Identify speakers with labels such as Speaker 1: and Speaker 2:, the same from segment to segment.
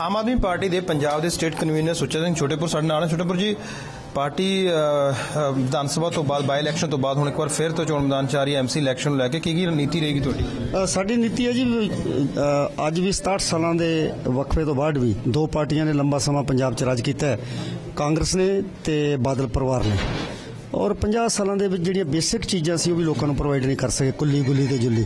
Speaker 1: Aam Aadmi party ਦੇ ਪੰਜਾਬ ਦੇ state convener ਸੁੱਚਾ ਸਿੰਘ ਛੋਟੇਪੁਰ ਸਾਡੇ ਨਾਲ ਛੋਟੇਪੁਰ ਜੀ, ਪਾਰਟੀ ਵਿਧਾਨ ਸਭਾ ਤੋਂ ਬਾਅਦ ਬਾਈ ਇਲੈਕਸ਼ਨ ਤੋਂ ਬਾਅਦ ਹੁਣ ਇੱਕ ਵਾਰ ਫਿਰ ਤੋਂ ਚੋਣ ਮੈਦਾਨ ਚ ਆ ਰਹੀ ਹੈ ਐਮਸੀ ਇਲੈਕਸ਼ਨ ਨੂੰ ਲੈ ਕੇ ਕੀ ਕੀ ਨੀਤੀ ਰਹੇਗੀ ਤੁਹਾਡੀ?
Speaker 2: ਸਾਡੀ ਨੀਤੀ ਹੈ ਜੀ ਅੱਜ ਵੀ 67 ਸਾਲਾਂ ਦੇ ਵਕਫੇ ਤੋਂ ਬਾਅਦ ਵੀ ਦੋ ਪਾਰਟੀਆਂ ਨੇ ਲੰਬਾ ਸਮਾਂ ਪੰਜਾਬ 'ਚ ਰਾਜ ਕੀਤਾ ਹੈ। ਕਾਂਗਰਸ ਨੇ ਤੇ ਬਾਦਲ ਪਰਿਵਾਰ ਨੇ। ਔਰ 50 ਸਾਲਾਂ ਦੇ ਵਿੱਚ ਜਿਹੜੀਆਂ ਬੇਸਿਕ ਚੀਜ਼ਾਂ ਸੀ ਉਹ ਵੀ ਲੋਕਾਂ ਨੂੰ ਪ੍ਰੋਵਾਈਡ ਨਹੀਂ ਕਰ ਸਕੇ ਕੁੱਲੀ ਗੁੱਲੀ ਤੇ ਜੁੱਲੀ।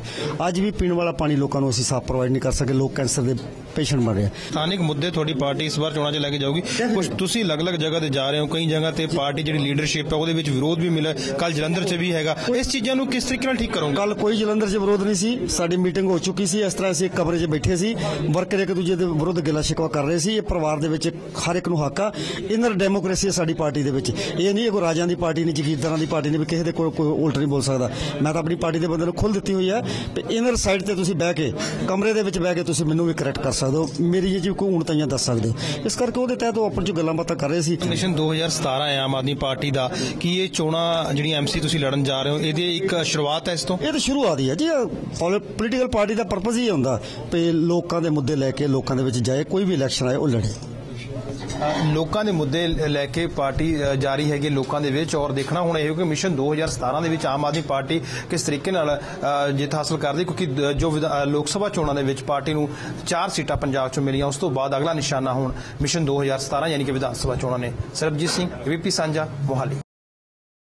Speaker 2: ਅੱਜ ਵੀ ਪੀਣ ਵਾਲਾ ਪਾਣੀ ਲੋਕਾਂ ਨੂੰ ਅਸੀਂ ਸਾਫ਼ ਪ੍ਰੋਵਾਈਡ ਨਹੀਂ ਕਰ ਸਕੇ ਲੋਕ ਕੈਂਸਰ ਦੇ ਪੇਸ਼ੈਂਟ ਬਣ ਰਹੇ ਆ।
Speaker 1: ਸਥਾਨਿਕ ਮੁੱਦੇ ਤੁਹਾਡੀ ਪਾਰਟੀ ਇਸ ਵਾਰ ਚੋਣਾਂ 'ਚ ਲੈ ਕੇ ਜਾਊਗੀ। ਕੁਝ ਤੁਸੀਂ ਅਲੱਗ-ਅਲੱਗ ਜਗ੍ਹਾ ਤੇ ਜਾ ਰਹੇ ਹੋ ਕਈ ਜਗ੍ਹਾ ਤੇ ਪਾਰਟੀ ਜਿਹੜੀ ਲੀਡਰਸ਼ਿਪ ਹੈ ਉਹਦੇ ਵਿੱਚ ਵਿਰੋਧ ਵੀ ਮਿਲਿਆ। ਕੱਲ ਜਲੰਧਰ 'ਚ ਵੀ ਹੈਗਾ। ਇਸ ਚੀਜ਼ਾਂ ਨੂੰ ਕਿਸ ਤਰੀਕੇ ਨਾਲ ਠੀਕ ਕਰੋਗੇ?
Speaker 2: ਕੱਲ ਕੋਈ ਜਲੰਧਰ 'ਚ ਵਿਰੋਧ ਨਹੀਂ ਸੀ ਸਾਡੀ ਮੀਟਿੰਗ ਹੋ ਚੁੱਕੀ ਸੀ। ਇਸ ਤਰ੍ਹਾਂ ਅਸੀਂ ਇੱਕ ਕਮਰੇ 'ਚ ਬੈਠੇ ਸੀ ਵਰਕਰ ਇੱਕ ਦੂਜੇ ਦੇ ਵਿਰੁੱਧ ਗਿਲਾ ਸ਼ਿਕਵਾ ਕਰ ਰਹੇ ਸੀ। ਇਹ ਪਰਿਵਾਰ ਦੇ ਵਿੱਚ ਹਰ ਇੱਕ ਨੂੰ ਹੱਕ ਆ। ਇਨਰ ਡੈਮੋਕ੍ਰੇਸੀ ਹੈ ਸਾਡੀ ਪਾਰਟੀ ਦੇ ਵਿੱਚ। ਇਹ ਨਹੀਂ ਇਹ ਕੋਈ ਰਾਜਾਂ ਦੀ ਪਾਰਟੀ ਨਹੀਂ ਜਗੀਰਦਾਰਾਂ ਦੀ ਪਾਰਟੀ ਨਹੀਂ ਵੀ ਕਿਸੇ ਦੇ ਕੋਲ ਕੋਈ ਉਲਟ ਨਹੀਂ ਬੋਲ ਸਕਦਾ। ਮੈਂ ਤਾਂ ਆਪਣੀ ਪਾਰਟੀ ਦੇ ਬੰਦੇ ਨੂੰ ਖੁੱਲ੍ਹ ਦਿੱਤੀ ਹੋਈ ਹੈ ਕਿ ਇਨਰ ਸਾਈਡ ਤੇ ਤੁਸੀਂ ਬਹਿ ਕੇ ਕਮਰੇ ਦੇ ਵਿੱਚ ਬਹਿ ਕੇ ਤੁਸੀਂ ਮੈਨੂੰ ਵੀ ਕਰੈਕਟ ਕਰ ਸਕਦੇ ਹੋ। ਮੇਰੀ ਜੀ ਕੋਈ ਊਣਤਾਈਆਂ ਦੱਸ ਸਕਦੇ ਹੋ। ਇਸ ਕਰਕੇ ਉਹਦੇ ਤਹਿਤ ਉਹ ਆਪਣ ਚ ਗੱਲਾਂ ਬਾਤਾਂ ਕਰ ਰਹੇ ਸੀ।
Speaker 1: ਮਿਸ਼ਨ 2017 ਹੈ ਆਮ ਆਦਮੀ ਪਾਰਟੀ ਦਾ। ਕੀ ਇਹ ਚੋਣਾਂ ਜਿਹੜੀਆਂ ਐਮਸੀ ਤੁਸੀਂ ਲੜਨ ਜਾ ਰਹੇ ਹੋ ਇਹਦੀ ਇੱਕ ਸ਼ੁਰੂਆਤ ਹੈ ਇਸ ਤੋਂ?
Speaker 2: ਇਹ ਤਾਂ ਸ਼ੁਰੂਆਤ ਹੀ ਹੈ ਜੀ। ਪੋਲੀਟੀਕਲ ਪਾਰਟੀ ਦਾ ਪਰਪਸ ਹੀ ਹੁੰਦਾ ਵੀ ਲੋਕਾਂ ਦੇ ਮੁੱਦੇ ਲੈ ਕੇ ਲੋਕਾਂ ਦੇ ਵਿੱਚ ਜਾਏ ਕੋਈ ਵੀ ਇਲੈਕਸ਼ਨ ਆਏ ਉਹ ਲੜੇ।
Speaker 1: ਲੋਕਾਂ ਦੇ ਮੁੱਦੇ ਲੈ ਕੇ ਪਾਰਟੀ ਜਾਰੀ ਹੈਗੀ ਲੋਕਾਂ ਦੇ ਵਿੱਚ ਔਰ ਦੇਖਣਾ ਹੁਣ ਇਹ ਹੋ ਕਿ ਮਿਸ਼ਨ 2017 ਦੇ ਵਿੱਚ ਆਮ ਆਦਮੀ ਪਾਰਟੀ ਕਿਸ ਤਰੀਕੇ ਨਾਲ ਜਿੱਤ ਹਾਸਲ ਕਰਦੀ ਕਿਉਂਕਿ ਜੋ ਲੋਕ ਸਭਾ ਚੋਣਾਂ ਦੇ ਵਿੱਚ ਪਾਰਟੀ ਨੂੰ ਚਾਰ ਸੀਟਾਂ ਪੰਜਾਬ 'ਚੋਂ ਮਿਲੀਆਂ, ਉਸ ਤੋਂ ਬਾਅਦ ਅਗਲਾ ਨਿਸ਼ਾਨਾ ਹੁਣ ਮਿਸ਼ਨ 2017 ਯਾਨੀ ਕਿ ਵਿਧਾਨ ਸਭਾ ਚੋਣਾਂ ਨੇ। ਸਰਬਜੀਤ ਸਿੰਘ ਏਬੀਪੀ ਸਾਂਝਾ, ਮੋਹਾਲੀ।